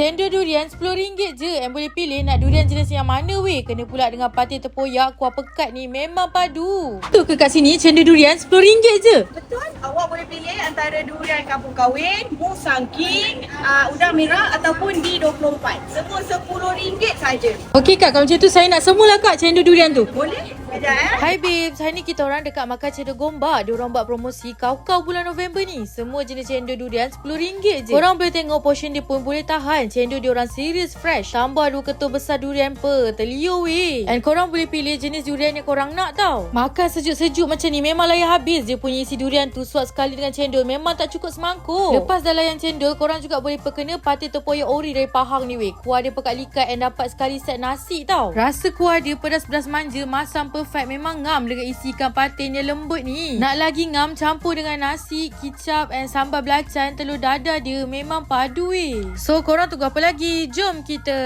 Cendol durian RM10 je Yang boleh pilih. Nak durian jenis yang mana weh? Kena pula dengan patin tepoyak Kuah pekat ni memang padu. Tu ke kat sini cendol durian RM10 je? Betul, awak boleh pilih antara durian kampung kawin, musang king, uh, udang merah ataupun D24. Semua RM10 saja. Okey kak. Kalau macam tu saya nak semula kak cendol durian tu. Boleh? Kejap eh. Hai babes, hari ni kita orang dekat makan cendol gombak. Dia orang buat promosi kau-kau bulan November ni. Semua jenis cendol durian RM10 je. Korang boleh tengok portion dia pun boleh tahan. Cendol dia orang serius fresh. Tambah dua ketul besar durian pe. Terliur weh. And korang boleh pilih jenis durian yang korang nak tau. Makan sejuk-sejuk macam ni memang layan habis. Dia punya isi durian tu suat sekali dengan cendol. Memang tak cukup semangkuk. Lepas dah layan cendol, korang juga boleh perkena pati tepoyak ori dari Pahang ni weh. Kuah dia pekat likat and dapat sekali set nasi tau. Rasa kuah dia pedas-pedas manja, masam perfect. Memang ngam dengan isi ikan patin yang lembut ni. Nak lagi ngam campur dengan nasi, kicap and sambal belacan, telur dadah dia memang padu weh. So korang tunggu apa lagi? Jom kita.